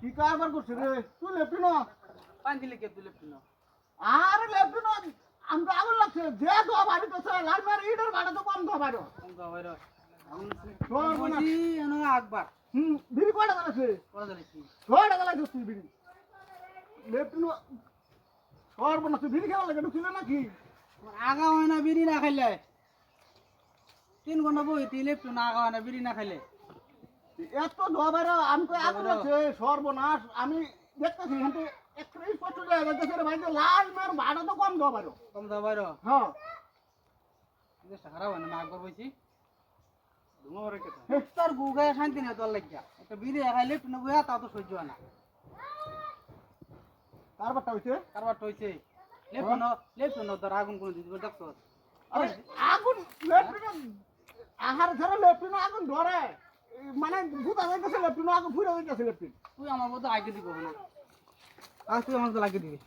কি কারবার করছিস রে তুই লেপি না পানি দিলে কে আমরা আগুন লাগছে যে দোয়া বাড়ি তো স্যার তো কম কম তো ভাই রে হুম বিড়ি কয়টা গেছে করে দিলে কি ছয়টা গেছে তুই বিড়ি। লেপি না সর্বনাশ তুই বিড়ি খেলা লাগে ঢুকিলে নাকি? আগা হয় না বিড়ি না খাইলে? তিন ঘণ্টা বই তিলে না আগা হয় না বিড়ি না খাইলে? এত দোয়া বাইরে আমি তো আগুন আছে? সর্বনাশ আমি দেখতেছি এখান একটা স্পষ্ট জায়গা দেখতেছি রে ভাই লাল মার ভাড়া তো কম দোয়া বাইরো কম তো ভাই রে হ্যাঁ খারাপ হয় না মা আকবার বইছি তোর গুগায় শান্তি নেই তোর লাগিয়া। একটা বিড়ি খাইলে পিনো বইয়া তা তো সহ্য না। কারবারটা হইছে? কারবার হইছে। লেপনো লেপনো তোর আগুন কোন দিদি দেখছ আরে আগুন আহার ধরে মানে ভূতা যাইতেছে লেফটিনো আগুন ফুরে যাইতেছে লেফটিন তুই আমার মতো আগে দিব না তুই আমার মতো লাগিয়ে দিবি।